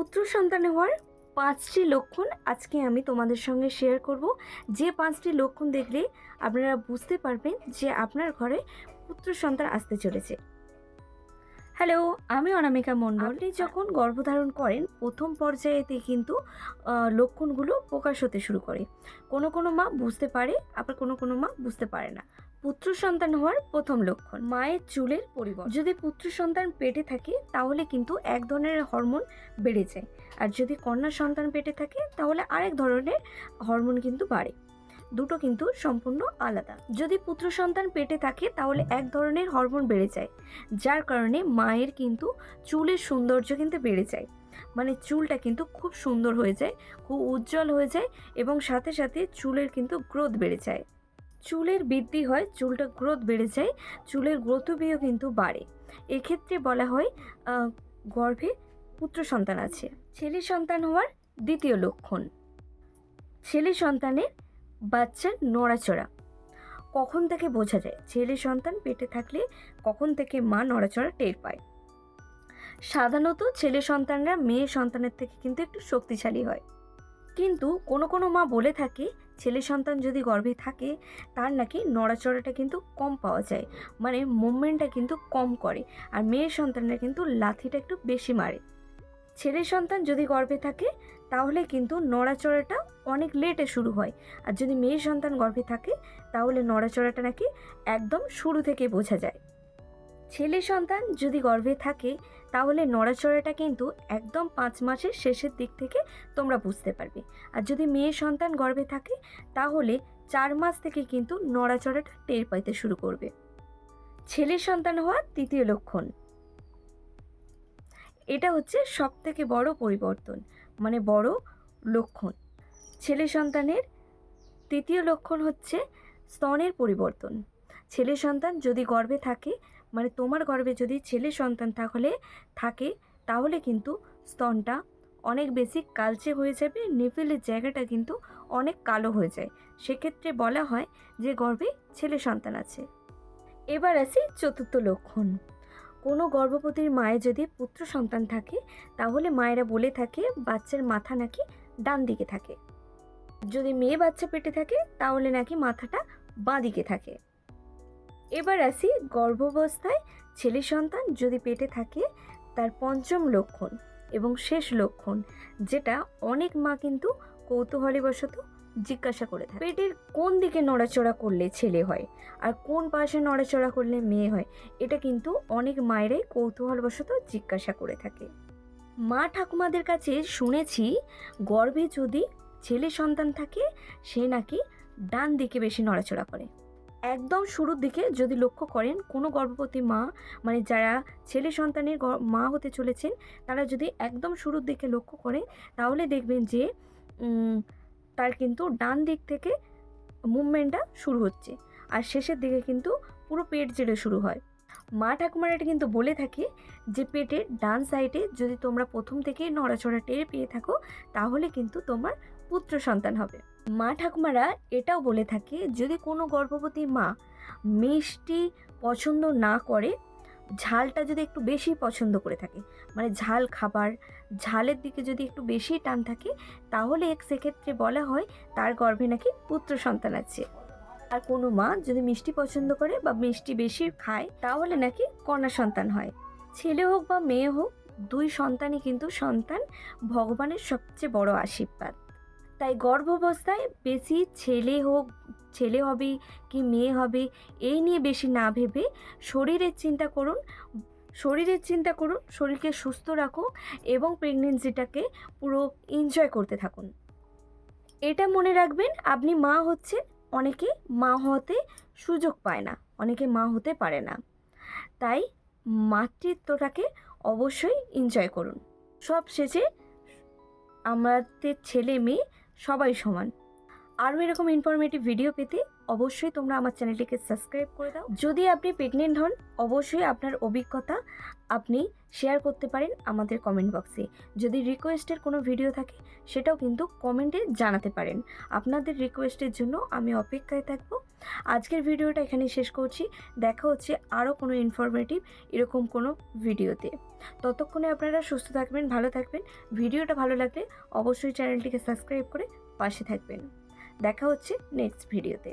পুত্র সন্তান হওয়ার পাঁচটি লক্ষণ আজকে আমি তোমাদের সঙ্গে শেয়ার করব। যে পাঁচটি লক্ষণ দেখলে আপনারা বুঝতে পারবেন যে আপনার ঘরে পুত্র সন্তান আসতে চলেছে। হ্যালো আমি অনামিকা মণ্ডল। আপনি যখন গর্ভধারণ করেন প্রথম পর্যায়েতে কিন্তু লক্ষণগুলো প্রকাশ হতে শুরু করে। কোনো কোনো মা বুঝতে পারে আবার কোনো কোনো মা বুঝতে পারে না। পুত্র সন্তান হওয়ার প্রথম লক্ষণ মায়ের চুলের পরিবর্তন। যদি পুত্র সন্তান পেটে থাকে তাহলে কিন্তু এক ধরনের হরমোন বেড়ে যায়। আর যদি কন্যা সন্তান পেটে থাকে তাহলে আরেক ধরনের হরমোন কিন্তু বাড়ে। দুটো কিন্তু সম্পূর্ণ আলাদা। যদি পুত্র সন্তান পেটে থাকে, তাহলে এক ধরনের হরমোন বেড়ে যায়, যার কারণে মায়ের কিন্তু চুলের সৌন্দর্য কিন্তু বেড়ে যায়। মানে চুলটা কিন্তু খুব সুন্দর হয়ে যায়, খুব উজ্জ্বল হয়ে যায় এবং সাথে সাথে চুলের কিন্তু গ্রোথ বেড়ে যায়। চুলের বৃদ্ধি হয়, চুলটা গ্রোথ বেড়ে যায়, চুলের গ্রোথবিও কিন্তু বাড়ে। এক্ষেত্রে বলা হয় গর্ভে পুত্র সন্তান আছে। ছেলে সন্তান হওয়ার দ্বিতীয় লক্ষণ। ছেলে সন্তানের বাচ্চার নড়াচড়া। কখন থেকে বোঝা যায়, ছেলে সন্তান পেটে থাকলে কখন থেকে মা নড়াচড়া টের পায়। সাধারণত ছেলে সন্তানরা মেয়ে সন্তানের থেকে কিন্তু একটু শক্তিশালী হয়। কিন্তু কোনো কোনো মা বলে থাকে, ছেলে সন্তান যদি গর্ভে থাকে, তার নাকি নড়াচড়াটা কিন্তু কম পাওয়া যায় মানে মুভমেন্টটা কিন্তু কম করে, আর মেয়ে সন্তানরা কিন্তু লাথিটা একটু বেশি মারে। ছেলে সন্তান যদি গর্ভে থাকে তাহলে কিন্তু নড়াচড়াটা অনেক লেটে শুরু হয়। আর যদি মেয়ে সন্তান গর্ভে থাকে, তাহলে নড়াচড়াটা নাকি একদম শুরু থেকে বোঝা যায়। ছেলে সন্তান যদি গর্ভে থাকে, তাহলে নড়াচড়াটা কিন্তু একদম পাঁচ মাসের শেষের দিক থেকে তোমরা বুঝতে পারবে। আর যদি মেয়ে সন্তান গর্ভে থাকে, তাহলে চার মাস থেকে কিন্তু নড়াচড়াটা টের পাইতে শুরু করবে। ছেলে সন্তান হওয়ার তৃতীয় লক্ষণ। এটা হচ্ছে সব থেকে বড় পরিবর্তন। মানে বড় লক্ষণ। ছেলে সন্তানের তৃতীয় লক্ষণ হচ্ছে স্তনের পরিবর্তন। ছেলে সন্তান যদি গর্ভে থাকে মানে তোমার গর্ভে যদি ছেলে সন্তান তাহলে থাকে, তাহলে কিন্তু স্তনটা অনেক বেশি কালচে হয়ে যাবে নিপেলের জায়গাটা কিন্তু অনেক কালো হয়ে যায়। সেক্ষেত্রে বলা হয় যে গর্ভে ছেলে সন্তান আছে। এবার আসি চতুর্থ লক্ষণ। কোনো গর্ভবতীর মায়ের যদি পুত্র সন্তান থাকে, তাহলে মায়েরা বলে থাকে বাচ্চার মাথা নাকি ডান দিকে থাকে। যদি মেয়ে বাচ্চা পেটে থাকে, তাহলে নাকি মাথাটা বাঁ দিকে থাকে। এবার আসি গর্ভাবস্থায় ছেলে সন্তান যদি পেটে থাকে, তার পঞ্চম লক্ষণ এবং শেষ লক্ষণ, যেটা অনেক মা কিন্তু কৌতূহলীবশত জিজ্ঞাসা করে থাকে। পেটের কোন দিকে নড়াচড়া করলে ছেলে হয়? আর কোন পাশে নড়াচড়া করলে মেয়ে হয়? এটা কিন্তু অনেক মায়েরাই কৌতূহলবশত জিজ্ঞাসা করে থাকে। মা ঠাকুমাদের কাছে শুনেছি, গর্ভে যদি ছেলে সন্তান থাকে, সে নাকি ডান দিকে বেশি নড়াচড়া করে। একদম শুরুর দিকে যদি লক্ষ্য করেন, কোনো গর্ভবতী মা মানে যারা ছেলে সন্তানের মা হতে চলেছেন, তারা যদি একদম শুরুর দিকে লক্ষ্য করে, তাহলে দেখবেন যে তার কিন্তু ডান দিক থেকে মুভমেন্টটা শুরু হচ্ছে। আর শেষের দিকে কিন্তু পুরো পেট জেড়ে শুরু হয়। মা ঠাকুমারা এটা কিন্তু বলে থাকে যে, পেটের ডান সাইডে যদি তোমরা প্রথম থেকেই নড়াচড়া টের পেয়ে থাকো, তাহলে কিন্তু তোমার পুত্র সন্তান হবে। মা ঠাকুমারা এটাও বলে থাকে, যদি কোনো গর্ভবতী মা মিষ্টি পছন্দ না করে ঝালটা যদি একটু বেশি পছন্দ করে থাকে মানে ঝাল খাবার, ঝালের দিকে যদি একটু বেশি টান থাকে, তাহলে এক সেক্ষেত্রে বলা হয় তার গর্ভে নাকি পুত্র সন্তান আছে। আর কোনো মা যদি মিষ্টি পছন্দ করে বা মিষ্টি বেশি খায়, তাহলে নাকি কন্যা সন্তান হয়। ছেলে হোক বা মেয়ে হোক, দুই সন্তানই কিন্তু সন্তান ভগবানের সবচেয়ে বড় আশীর্বাদ। তাই গর্ভাবস্থায় বেশি ছেলে হোক, ছেলে হবে কি মেয়ে হবে, এই নিয়ে বেশি না ভেবে শরীরের চিন্তা করুন, শরীরের চিন্তা করুন, শরীরকে সুস্থ রাখুন এবং প্রেগনেন্সিটাকে পুরো এনজয় করতে থাকুন। এটা মনে রাখবেন, আপনি মা হচ্ছে অনেকে মা হতে সুযোগ পায় না, অনেকে মা হতে পারে না। তাই মাতৃত্বটাকে অবশ্যই এনজয় করুন। সব শেষে আমাদের ছেলে মেয়ে সবাই সমান। আরও এরকম ইনফরমেটিভ ভিডিও পেতে অবশ্যই তোমরা আমার চ্যানেলটিকে সাবস্ক্রাইব করে দাও। যদি আপনি প্রেগনেন্ট হন, অবশ্যই আপনার অভিজ্ঞতা আপনি শেয়ার করতে পারেন আমাদের কমেন্ট বক্সে যদি রিকোয়েস্টের কোনো ভিডিও থাকে, সেটাও কিন্তু কমেন্টে জানাতে পারেন। আপনাদের রিকোয়েস্টের জন্য আমি অপেক্ষায় থাকব। আজকের ভিডিওটা এখানে শেষ করছি। দেখা হচ্ছে আরও কোনো ইনফরমেটিভ এরকম কোনো ভিডিওতে। ততক্ষণে আপনারা সুস্থ থাকবেন, ভালো থাকবেন। ভিডিওটা ভালো লাগলে অবশ্যই চ্যানেলটিকে সাবস্ক্রাইব করে পাশে থাকবেন। দেখা হচ্ছে নেক্সট ভিডিওতে।